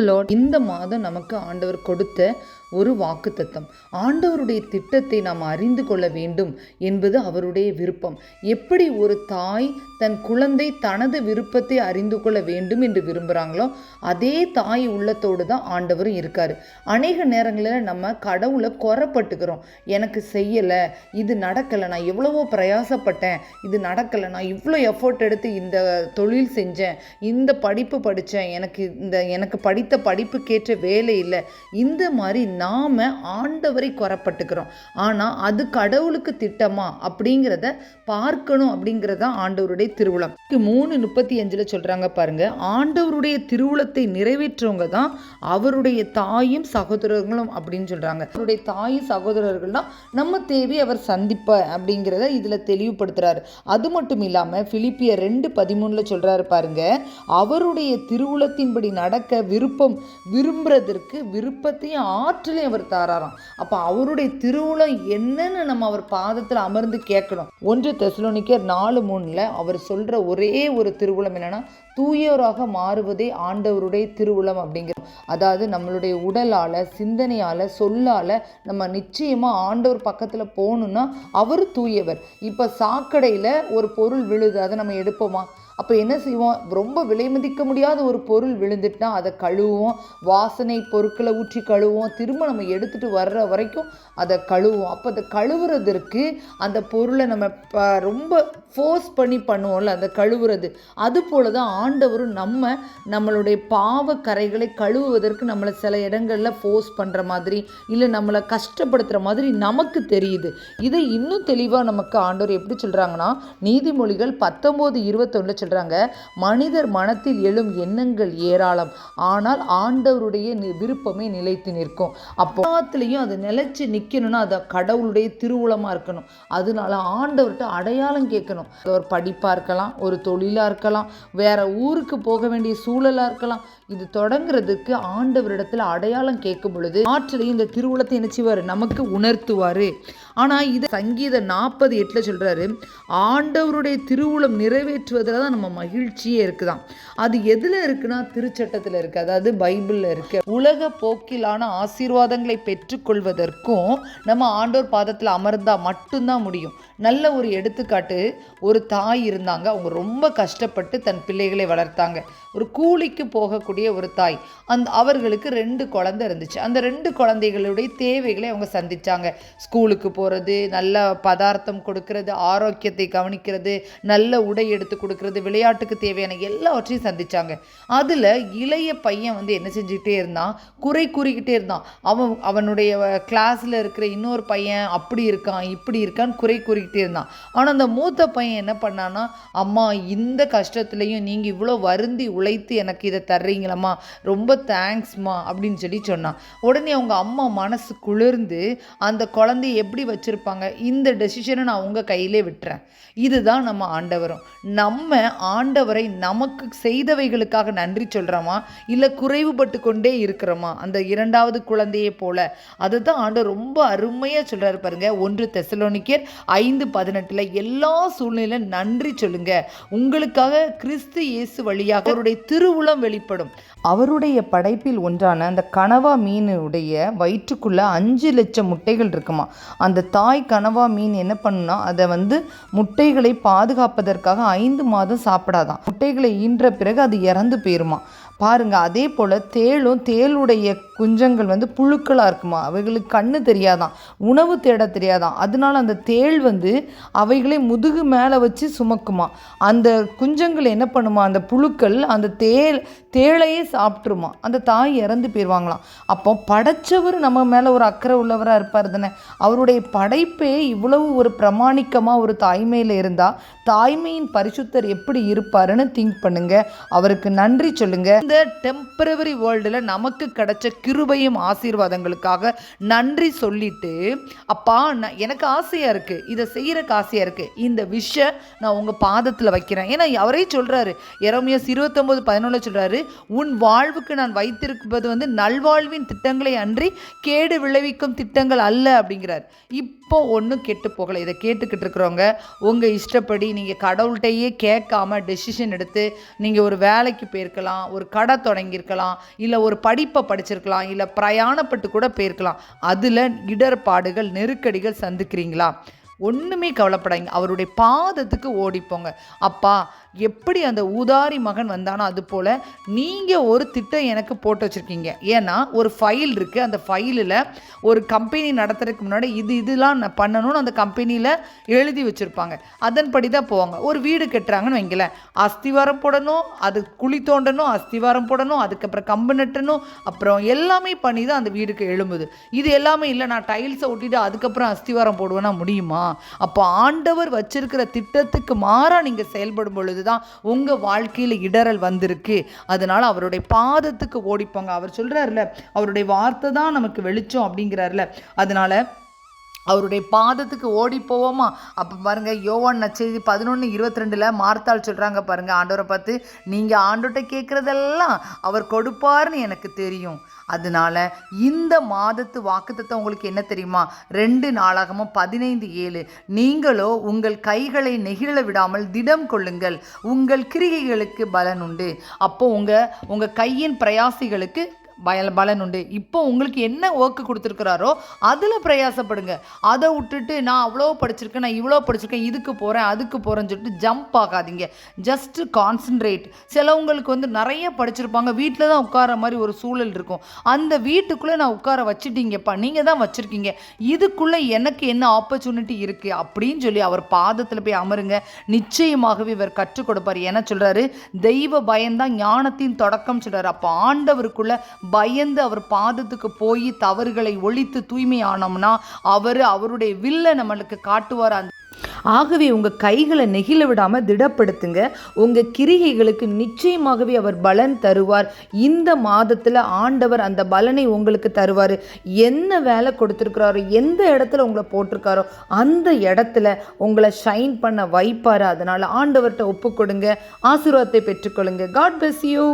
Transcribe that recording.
Lord இந்த மாதம் நமக்கு ஆண்டவர் கொடுத்த ஒரு வாக்குத்தத்தம். ஆண்டவருடைய திட்டத்தை நாம் அறிந்து கொள்ள வேண்டும் என்பது அவருடைய விருப்பம். எப்படி ஒரு தாய் தன் குழந்தை தனது விருப்பத்தை அறிந்து கொள்ள வேண்டும் என்று விரும்புகிறாங்களோ அதே தாய் உள்ளத்தோடு தான் ஆண்டவரும் இருக்கார். அநேக நேரங்களில் நம்ம கடவுளை குறப்பட்டுக்கிறோம் எனக்கு செய்யலை இது நடக்கலை நான் எவ்வளவோ பிரயாசப்பட்டேன் இது நடக்கலை நான் இவ்வளோ எஃபோர்ட் எடுத்து இந்த தொழில் செஞ்சேன் இந்த படிப்பு படித்தேன் எனக்கு இந்த எனக்கு படித்த படிப்புக்கேற்ற வேலை இல்லை. இந்த மாதிரி நாம் ஆண்டவரை குறப்பட்டுக்கிறோம் ஆனால் அது கடவுளுக்கு திட்டமா அப்படிங்கிறத பார்க்கணும் அப்படிங்கிறது தான் ஆண்டவருடைய திருவிழம் மூணு முப்பத்தி அஞ்சில் சொல்கிறாங்க பாருங்க ஆண்டவருடைய திருவுளத்தை நிறைவேற்றவங்க தான் அவருடைய தாயும் சகோதரர்களும் அப்படின்னு சொல்கிறாங்க அவருடைய தாயும் சகோதரர்கள்லாம் நம்ம தேவி அவர் சந்திப்ப அப்படிங்கிறத இதில் தெளிவுபடுத்துறாரு. அது மட்டும் இல்லாமல் பிலிப்பியர் ரெண்டு பதிமூணில் சொல்கிறாரு பாருங்க அவருடைய திருவுளத்தின்படி நடக்க விருப்பம் விரும்புறதற்கு விருப்பத்தையும் ஆற்ற ஆற்றலையும் அவர் தாராராம். அப்போ அவருடைய திருவுளம் என்னன்னு நம்ம அவர் பாதத்தில் அமர்ந்து கேட்கணும். ஒன்று தெசலோனிக்கர் நாலு மூணில் அவர் சொல்கிற ஒரே ஒரு திருவுளம் என்னன்னா தூயோராக மாறுவதே ஆண்டவருடைய திருவுளம் அப்படிங்கிறோம் அதாவது நம்மளுடைய உடலால் சிந்தனையால் சொல்லால் நம்ம நிச்சயமாக ஆண்டவர் பக்கத்தில் போகணுன்னா அவர் தூயவர். இப்போ சாக்கடையில் ஒரு பொருள் விழுது அதை நம்ம எடுப்போமா? அப்போ என்ன செய்வோம்? ரொம்ப விலை மதிக்க முடியாத ஒரு பொருள் விழுந்துட்டுனா அதை கழுவுவோம். வாசனை பொருட்களை ஊற்றி கழுவுவோம். திரும்ப நம்ம எடுத்துகிட்டு வர்ற வரைக்கும் அதை கழுவுவோம். அப்போ அதை கழுவுறதற்கு அந்த பொருளை நம்ம ப ரொம்ப ஃபோர்ஸ் பண்ணி பண்ணுவோம்ல அதை கழுவுறது. அது போல தான் ஆண்டவரும் நம்ம நம்மளுடைய பாவ கரைகளை கழுவுவதற்கு நம்மளை சில இடங்களில் ஃபோர்ஸ் பண்ணுற மாதிரி இல்லை நம்மளை கஷ்டப்படுத்துகிற மாதிரி நமக்கு தெரியுது. இதை இன்னும் தெளிவாக நமக்கு ஆண்டவர் எப்படி சொல்கிறாங்கன்னா நீதிமொழிகள் பத்தொம்போது இருபத்தொன்னில் சொல்கிறாங்க மனிதர் மனத்தில் எழும் எண்ணங்கள் ஏராளம் ஆனால் ஆண்டவருடைய விருப்பமே நிலைத்து நிற்கும். அப்போ எல்லாத்துலேயும் அது நிலைச்சு நிற்கணும்னா அது கடவுளுடைய திருவுளமாக இருக்கணும். அதனால ஆண்டவர்கிட்ட அடையாளம் கேட்கணும். ஒரு படிப்பாக இருக்கலாம் ஒரு தொழிலாக இருக்கலாம் வேற ஊருக்கு போக வேண்டிய சூழலாக இருக்கலாம். இது தொடங்குறதுக்கு ஆண்டவரிடத்தில் அடையாளம் கேட்கும் பொழுது ஆற்றலையும் இந்த திருவுளத்தை என்ன நமக்கு உணர்த்துவார். ஆனால் இது சங்கீத நாற்பது எட்டில் சொல்கிறாரு ஆண்டவருடைய திருவுளம் நிறைவேற்றுவதில் தான் நம்ம மகிழ்ச்சியே இருக்குதான். அது எதில் இருக்குன்னா திருச்சட்டத்தில் இருக்குது அதாவது பைபிளில் இருக்கு. உலக போக்கிலான ஆசீர்வாதங்களை பெற்றுக்கொள்வதற்கும் நம்ம ஆண்டோர் பாதத்தில் அமர்ந்தா மட்டும்தான் முடியும். நல்ல ஒரு எடுத்துக்காட்டு ஒரு தாய் இருந்தாங்க. அவங்க ரொம்ப கஷ்டப்பட்டு தன் பிள்ளைகளை வளர்த்தாங்க. ஒரு கூலிக்கு போகக்கூடிய ஒரு தாய். அந்த அவர்களுக்கு ரெண்டு குழந்தை இருந்துச்சு. அந்த ரெண்டு குழந்தைகளுடைய தேவைகளை அவங்க சந்திச்சாங்க. ஸ்கூலுக்கு போகிறது நல்ல பதார்த்தம் கொடுக்கறது ஆரோக்கியத்தை கவனிக்கிறது நல்ல உடை எடுத்து கொடுக்கறது விளையாட்டுக்கு தேவையான எல்லாவற்றையும் சந்தித்தாங்க அதில் இளைய பையன் வந்து என்ன செஞ்சுக்கிட்டே இருந்தான்? குறை கூறிக்கிட்டே இருந்தான். அவன் அவனுடைய கிளாஸில் இருக்கிற இன்னொரு பையன் அப்படி இருக்கான் இப்படி இருக்கான்னு குறை கூறிக்கிட்டே இருந்தான். ஆனால் அந்த மூத்த பையன் என்ன பண்ணான்னா அம்மா இந்த கஷ்டத்துலையும் நீங்கள் இவ்வளோ வருந்தி உழைத்து எனக்கு இதை தர்றீங்களம்மா. ரொம்ப தேங்க்ஸ்மா அப்படின்னு சொல்லி சொன்னான். உடனே அவங்க அம்மா மனசு குளிர்ந்து அந்த குழந்தைய எப்படி வச்சுருப்பாங்க? இந்த டெசிஷனை நான் உங்கள் கையிலே விட்டுறேன். இதுதான் நம்ம ஆண்டவரும். நம்ம ஆண்டவரை நமக்கு செய்தவைகளுக்காக நன்றி சொல்கிறோமா இல்லை குறைவுபட்டு கொண்டே இருக்கிறோமா? அந்த இரண்டாவது குழந்தையை போல. அதுதான் ஆண்டவர் ரொம்ப அருமையாக சொல்கிறாரு பாருங்க. ஒன்று தெசலோனிக்கர் ஐந்து பதினெட்டில் எல்லா சூழ்நிலையிலும் நன்றி சொல்லுங்க. உங்களுக்காக கிறிஸ்து இயேசு வழியாக அவருடைய திருவுளம் வெளிப்படும். அவருடைய படைப்பில் ஒன்றான அந்த கனவா மீனுடைய வயிற்றுக்குள்ள அஞ்சு லட்சம் முட்டைகள் இருக்குமா? அந்த தாய் கனவா மீன் என்ன பண்ணுனா அதை வந்து முட்டைகளை பாதுகாப்பதற்காக ஐந்து மாதம் சாப்பிடாதான். முட்டைகளை ஈன்ற பிறகு அது இறந்து போயிருமா? பாருங்கள் அதே போல் தேளும் தேளுடைய குஞ்சங்கள் வந்து புழுக்களாக இருக்குமா? அவைகளுக்கு கண்ணு தெரியாதான் உணவு தேட தெரியாதான். அதனால அந்த தேள் வந்து அவைகளை முதுகு மேலே வச்சு சுமக்குமா? அந்த குஞ்சங்கள் என்ன பண்ணுமா? அந்த புழுக்கள் அந்த தேள் தேளையே சாப்பிட்ருமா அந்த தாய் இறந்து போயிடுவாங்களாம் அப்போ படைச்சவர் நம்ம மேலே ஒரு அக்கறை உள்ளவராக இருப்பார் தானே? அவருடைய படைப்பே இவ்வளவு ஒரு பிரமாணிக்கமாக ஒரு தாய்மையில் இருந்தால் தாய்மையின் பரிசுத்தர் எப்படி இருப்பாருன்னு திங்க் பண்ணுங்கள் அவருக்கு நன்றி சொல்லுங்கள் இந்த டெம்பரவரி வேர்ல்டில் நமக்கு கிடைச்ச கிருபையும் ஆசீர்வாதங்களுக்காக நன்றி சொல்லிட்டு அப்பா நான் எனக்கு ஆசையாக இருக்குது இதை செய்கிறக்கு ஆசையாக இருக்குது இந்த விஷயம் நான் உங்கள் பாதத்தில் வைக்கிறேன். ஏன்னா அவரே சொல்கிறாரு இரமியஸ் இருபத்தொம்போது பதினொன்று சொல்கிறாரு உன் வாழ்வுக்கு நான் வைத்திருப்பது வந்து நல்வாழ்வின் திட்டங்களை அன்றி கேடு விளைவிக்கும் திட்டங்கள் அல்ல. அப்படிங்கிறார். இப்போ ஒன்றும் கெட்டு போகலை. இதை கேட்டுக்கிட்டு இருக்கிறவங்க உங்கள் இஷ்டப்படி நீங்கள் கடவுள்கிட்டயே கேட்காம டெசிஷன் எடுத்து நீங்கள் ஒரு வேலைக்கு போயிருக்கலாம் ஒரு கடை தொடங்கியிருக்கலாம் இல்லை ஒரு படிப்பை படிச்சிருக்கலாம் இல்லை பிரயாணப்பட்டு கூட போயிருக்கலாம். அதில் இடர்பாடுகள் நெருக்கடிகள் சந்திக்கிறீங்களா? ஒன்றுமே கவலைப்படாதீங்க. அவருடைய பாதத்துக்கு ஓடிப்போங்க. அப்பா எப்படி அந்த ஊதாரி மகன் வந்தானோ அது போல் நீங்கள் ஒரு திட்டம் எனக்கு போட்டு வச்சுருக்கீங்க. ஏன்னா ஒரு ஃபைல் இருக்குது அந்த ஃபைலில் ஒரு கம்பெனி நடத்துறதுக்கு முன்னாடி இது இதெல்லாம் நான் பண்ணணும்னு அந்த கம்பெனியில் எழுதி வச்சுருப்பாங்க. அதன்படி தான் போவாங்க. ஒரு வீடு கட்டுறாங்கன்னு வைங்களேன். அஸ்திவாரம் போடணும் அது குழி தோண்டணும் அஸ்திவாரம் போடணும் அதுக்கப்புறம் கம்பு நட்டணும் அப்புறம் எல்லாமே பண்ணி தான் அந்த வீடுக்கு எழும்புது. இது எல்லாமே இல்லை நான் டைல்ஸை ஒட்டிட்டு அதுக்கப்புறம் அஸ்திவாரம் போடுவேன்னா முடியுமா? அப்போ ஆண்டவர் வச்சிருக்கிற திட்டத்துக்கு மாறாக நீங்கள் செயல்படும் பொழுது தான் உங்கள் வாழ்க்கையில் இடரல் வந்திருக்கு. அதனால் அவருடைய பாதத்துக்கு ஓடிப்போங்க. அவர் சொல்கிறாருல அவருடைய வார்த்தை தான் நமக்கு வெளிச்சம் அப்படிங்கிறாருல அதனால் அவருடைய பாதத்துக்கு ஓடி போவோமா? அப்போ பாருங்க யோவான் நச்செய்தி பதினொன்று இருபத்தி ரெண்டில் மார்த்தாள் சொல்கிறாங்க பாருங்கள் ஆண்டவரை பார்த்து நீங்கள் ஆண்டோட்ட கேட்குறதெல்லாம் அவர் கொடுப்பார்னு எனக்கு தெரியும். அதனால இந்த மாதத்து வாக்குத்தத்தம் உங்களுக்கு என்ன தெரியுமா? ரெண்டு நாளாகமும் பதினைந்து ஏழு. நீங்களோ உங்கள் கைகளை நெகிழ விடாமல் திடம் கொள்ளுங்கள். உங்கள் கிரிகைகளுக்கு பலன் உண்டு. அப்போ உங்கள் உங்கள் கையின் பிரயாசிகளுக்கு பயல் பலன் உண்டு. இப்போ உங்களுக்கு என்ன ஒர்க்கு கொடுத்துருக்குறாரோ அதில் பிரயாசப்படுங்க. அதை விட்டுட்டு நான் அவ்வளோ படிச்சிருக்கேன் நான் இவ்வளோ படிச்சிருக்கேன் இதுக்கு போகிறேன் அதுக்கு போகிறேன்னு சொல்லிட்டு ஜம்ப் ஆகாதீங்க. ஜஸ்ட்டு கான்சன்ட்ரேட் சிலவங்களுக்கு வந்து நிறைய படிச்சிருப்பாங்க வீட்டில் தான் உட்கார மாதிரி ஒரு சூழல் இருக்கும். அந்த வீட்டுக்குள்ளே நான் உட்கார வச்சுட்டீங்கப்பா நீங்கள் தான் வச்சுருக்கீங்க. இதுக்குள்ளே எனக்கு என்ன ஆப்பர்ச்சுனிட்டி இருக்குது அப்படின்னு சொல்லி அவர் பாதத்தில் போய் அமருங்க. நிச்சயமாகவே இவர் கற்றுக் கொடுப்பார். என்ன சொல்கிறாரு தெய்வ பயம்தான் ஞானத்தின் தொடக்கம் சொல்கிறார் அப்போ ஆண்டவருக்குள்ளே பயந்து அவர் பாதத்துக்கு போய் தவறுகளை ஒழித்து தூய்மை ஆனோம்னா அவர் அவருடைய வில்லை நம்மளுக்கு காட்டுவார்? அந்த ஆகவே உங்கள் கைகளை நெகிழ விடாமல் திடப்படுத்துங்க. உங்கள் கிரிகைகளுக்கு நிச்சயமாகவே அவர் பலன் தருவார். இந்த மாதத்தில் ஆண்டவர் அந்த பலனை உங்களுக்கு தருவார். என்ன வேலை கொடுத்துருக்குறாரோ எந்த இடத்துல உங்களை போட்டிருக்காரோ அந்த இடத்துல உங்களை ஷைன் பண்ண வைப்பார். அதனால் ஆண்டவர்கிட்ட ஒப்பு கொடுங்க ஆசீர்வாதத்தை பெற்றுக்கொள்ளுங்க. God bless you